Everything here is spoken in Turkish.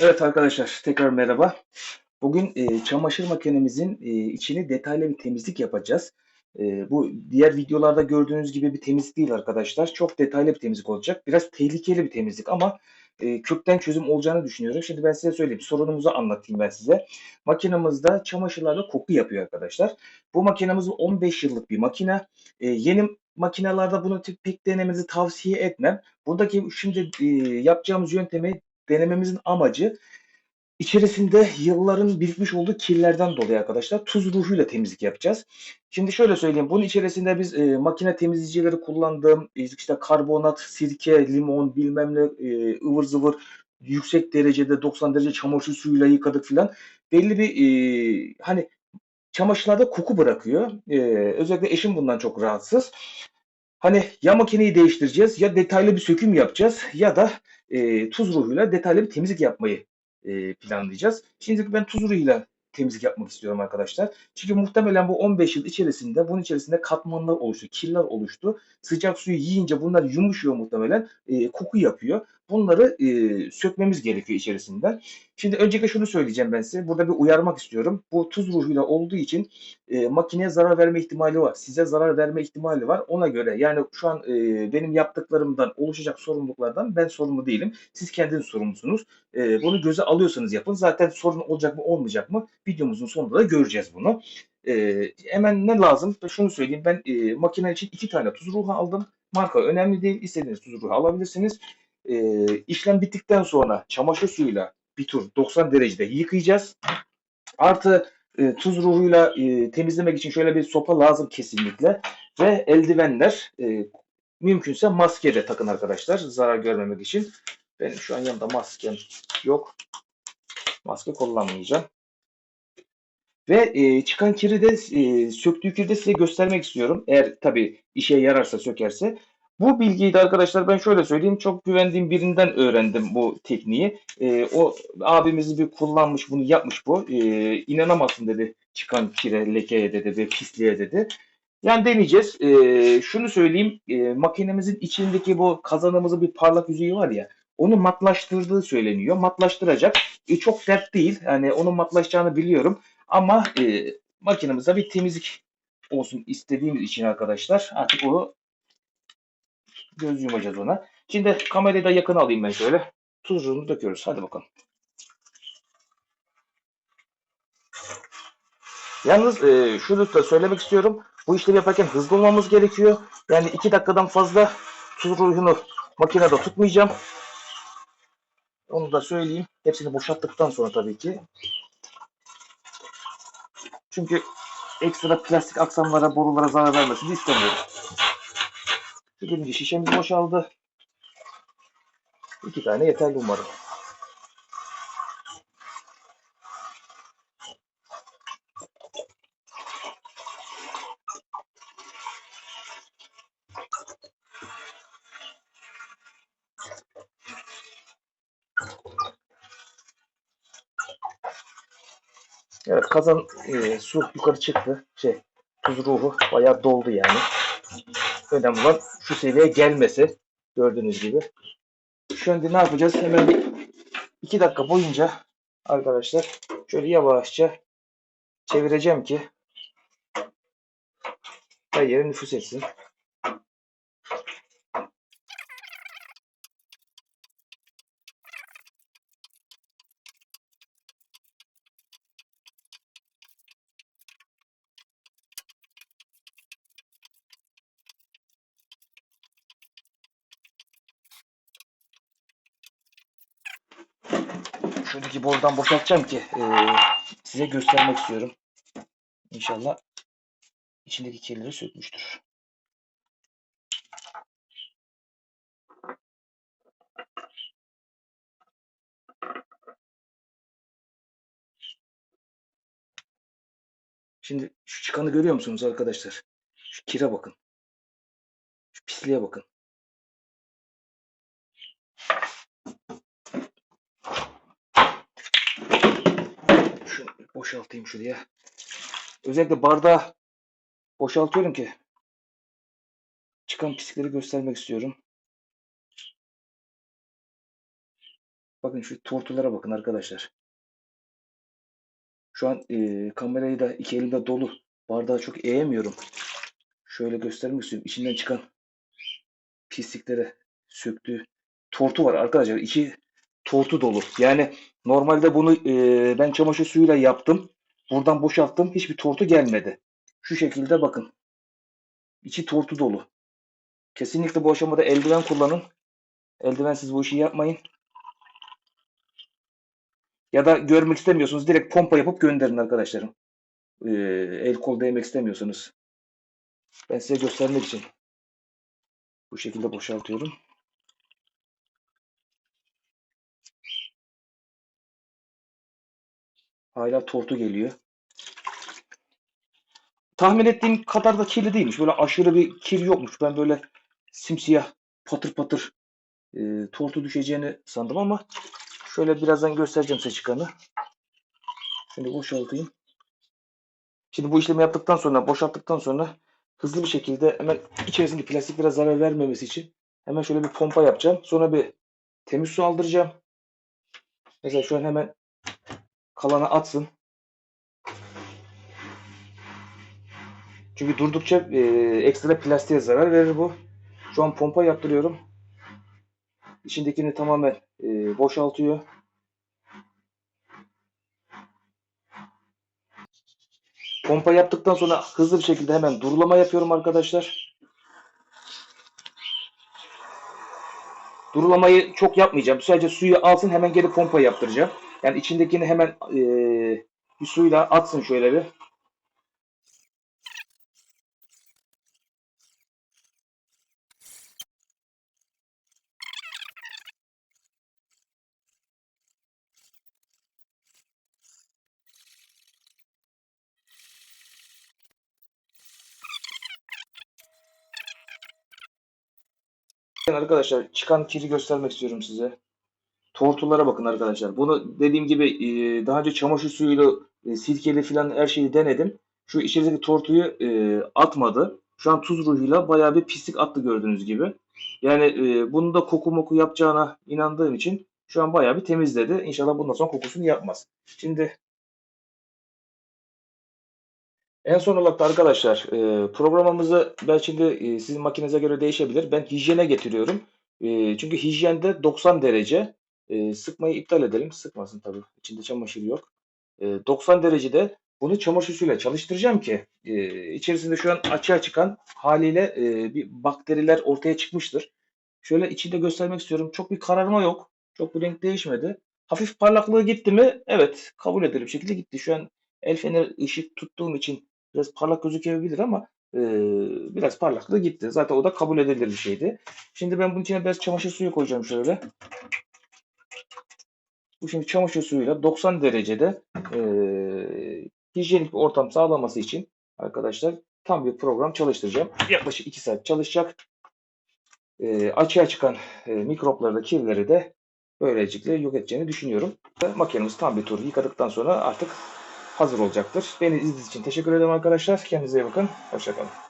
Evet arkadaşlar tekrar merhaba. Bugün e, çamaşır makinemizin e, içini detaylı bir temizlik yapacağız. E, bu diğer videolarda gördüğünüz gibi bir temizlik değil arkadaşlar. Çok detaylı bir temizlik olacak. Biraz tehlikeli bir temizlik ama e, kökten çözüm olacağını düşünüyorum. Şimdi ben size söyleyeyim. Sorunumuzu anlatayım ben size. Makinamızda çamaşırlarda koku yapıyor arkadaşlar. Bu makinamız 15 yıllık bir makine. E, yeni makinelerde bunu pek denemenizi tavsiye etmem. Buradaki şimdi e, yapacağımız yöntemi denememizin amacı içerisinde yılların birikmiş olduğu kirlerden dolayı arkadaşlar tuz ruhuyla temizlik yapacağız. Şimdi şöyle söyleyeyim. Bunun içerisinde biz e, makine temizleyicileri kullandığım e, işte karbonat, sirke, limon bilmem ne e, ıvır zıvır yüksek derecede 90 derece çamaşır suyuyla yıkadık filan. Belli bir e, hani çamaşırlarda koku bırakıyor. E, özellikle eşim bundan çok rahatsız. Hani ya makineyi değiştireceğiz ya detaylı bir söküm yapacağız ya da e, tuz ruhuyla detaylı bir temizlik yapmayı e, planlayacağız. Şimdi ben tuz ruhuyla temizlik yapmak istiyorum arkadaşlar. Çünkü muhtemelen bu 15 yıl içerisinde bunun içerisinde katmanlar oluştu, kirler oluştu. Sıcak suyu yiyince bunlar yumuşuyor muhtemelen, e, koku yapıyor. Bunları e, sökmemiz gerekiyor içerisinden. Şimdi öncelikle şunu söyleyeceğim ben size. Burada bir uyarmak istiyorum. Bu tuz ruhuyla olduğu için e, makineye zarar verme ihtimali var. Size zarar verme ihtimali var. Ona göre yani şu an e, benim yaptıklarımdan oluşacak sorumluluklardan ben sorumlu değilim. Siz kendiniz sorumlusunuz. E, bunu göze alıyorsanız yapın. Zaten sorun olacak mı olmayacak mı videomuzun sonunda da göreceğiz bunu. E, hemen ne lazım? Şunu söyleyeyim. Ben e, makine için iki tane tuz ruhu aldım. Marka önemli değil. İstediğiniz tuz ruhu alabilirsiniz. E, işlem bittikten sonra çamaşır suyuyla bir tur 90 derecede yıkayacağız. Artı e, tuz ruhuyla e, temizlemek için şöyle bir sopa lazım kesinlikle. Ve eldivenler e, mümkünse maske de takın arkadaşlar zarar görmemek için. Benim şu an yanımda maskem yok. Maske kullanmayacağım. Ve e, çıkan kiri de e, söktüğü kiri de size göstermek istiyorum. Eğer tabii işe yararsa sökerse. Bu bilgiyi de arkadaşlar ben şöyle söyleyeyim. Çok güvendiğim birinden öğrendim bu tekniği. E, o abimizi bir kullanmış bunu yapmış bu. E, inanamazsın dedi çıkan kire, lekeye dedi ve pisliğe dedi. Yani deneyeceğiz. E, şunu söyleyeyim. E, makinemizin içindeki bu kazanımızın bir parlak yüzeyi var ya. Onu matlaştırdığı söyleniyor. Matlaştıracak. E, çok dert değil. Yani onun matlaşacağını biliyorum. Ama e, makinemize bir temizlik olsun istediğimiz için arkadaşlar artık o göz yumacağız ona. Şimdi kamerayı da yakın alayım ben şöyle. Tuzunu döküyoruz. Hadi bakalım. Yalnız e, şunu da söylemek istiyorum. Bu işlemi yaparken hızlı olmamız gerekiyor. Yani iki dakikadan fazla tuz makinede tutmayacağım. Onu da söyleyeyim. Hepsini boşalttıktan sonra tabii ki. Çünkü ekstra plastik aksamlara, borulara zarar vermesini istemiyorum. Birinci şişemiz boşaldı. İki tane yeterli umarım. Evet kazan e, su yukarı çıktı. Şey tuz ruhu bayağı doldu yani. Önemli olan şu seviyeye gelmesi. Gördüğünüz gibi. Şimdi ne yapacağız? Hemen bir iki dakika boyunca arkadaşlar şöyle yavaşça çevireceğim ki her yere nüfus etsin. Şuradaki borudan boşaltacağım ki e, size göstermek istiyorum. İnşallah içindeki kirleri sökmüştür. Şimdi şu çıkanı görüyor musunuz arkadaşlar? Şu kire bakın. Şu pisliğe bakın. Şunu boşaltayım şuraya. Özellikle bardağı boşaltıyorum ki çıkan pislikleri göstermek istiyorum. Bakın şu tortulara bakın arkadaşlar. Şu an e, kamerayı da iki elimde dolu. Bardağı çok eğemiyorum. Şöyle göstermek istiyorum. İçinden çıkan pisliklere söktüğü tortu var arkadaşlar. İçi tortu dolu. Yani normalde bunu e, ben çamaşır suyuyla yaptım. Buradan boşalttım. Hiçbir tortu gelmedi. Şu şekilde bakın. İçi tortu dolu. Kesinlikle bu aşamada eldiven kullanın. Eldivensiz bu işi yapmayın. Ya da görmek istemiyorsunuz. Direkt pompa yapıp gönderin arkadaşlarım. Ee, el kol değmek istemiyorsanız. Ben size göstermek için bu şekilde boşaltıyorum. Hala tortu geliyor. Tahmin ettiğim kadar da kirli değilmiş. Böyle aşırı bir kir yokmuş. Ben böyle simsiyah patır patır e, tortu düşeceğini sandım ama şöyle birazdan göstereceğim size çıkanı. Şimdi boşaltayım. Şimdi bu işlemi yaptıktan sonra, boşalttıktan sonra hızlı bir şekilde hemen içerisindeki plastiklere zarar vermemesi için hemen şöyle bir pompa yapacağım. Sonra bir temiz su aldıracağım. Mesela şu an hemen kalana atsın. Çünkü durdukça e, ekstra plastiğe zarar verir bu. Şu an pompa yaptırıyorum. İçindekini tamamen e, boşaltıyor. Pompa yaptıktan sonra hızlı bir şekilde hemen durulama yapıyorum arkadaşlar. Durulamayı çok yapmayacağım. Sadece suyu alsın hemen gelip pompa yaptıracağım. Yani içindekini hemen e, bir suyla atsın şöyle bir. Arkadaşlar çıkan kiri göstermek istiyorum size. Tortulara bakın arkadaşlar. Bunu dediğim gibi e, daha önce çamaşır suyuyla e, sirkeli falan her şeyi denedim. Şu içerideki tortuyu e, atmadı. Şu an tuz ruhuyla bayağı bir pislik attı gördüğünüz gibi. Yani bunu da koku moku yapacağına inandığım için şu an bayağı bir temizledi. İnşallah bundan sonra kokusunu yapmaz. Şimdi en son olarak da arkadaşlar programımızı ben şimdi sizin makinenize göre değişebilir. Ben hijyene getiriyorum. Çünkü hijyende 90 derece. E, sıkmayı iptal edelim. Sıkmasın tabii. İçinde çamaşır yok. E, 90 derecede bunu çamaşır suyuyla çalıştıracağım ki e, içerisinde şu an açığa çıkan haliyle e, bir bakteriler ortaya çıkmıştır. Şöyle içinde göstermek istiyorum. Çok bir kararma yok. Çok bir renk değişmedi. Hafif parlaklığı gitti mi? Evet. Kabul edilir şekilde gitti. Şu an el feneri ışık tuttuğum için biraz parlak gözükebilir ama e, biraz parlaklığı gitti. Zaten o da kabul edilir bir şeydi. Şimdi ben bunun içine biraz çamaşır suyu koyacağım şöyle. Bu şimdi çamaşır suyuyla 90 derecede e, hijyenik bir ortam sağlaması için arkadaşlar tam bir program çalıştıracağım. Yaklaşık 2 saat çalışacak. E, açığa çıkan e, mikropları da kirleri de böylelikle yok edeceğini düşünüyorum. Makinemiz tam bir tur yıkadıktan sonra artık hazır olacaktır. Beni izlediğiniz için teşekkür ederim arkadaşlar. Kendinize iyi bakın. Hoşçakalın.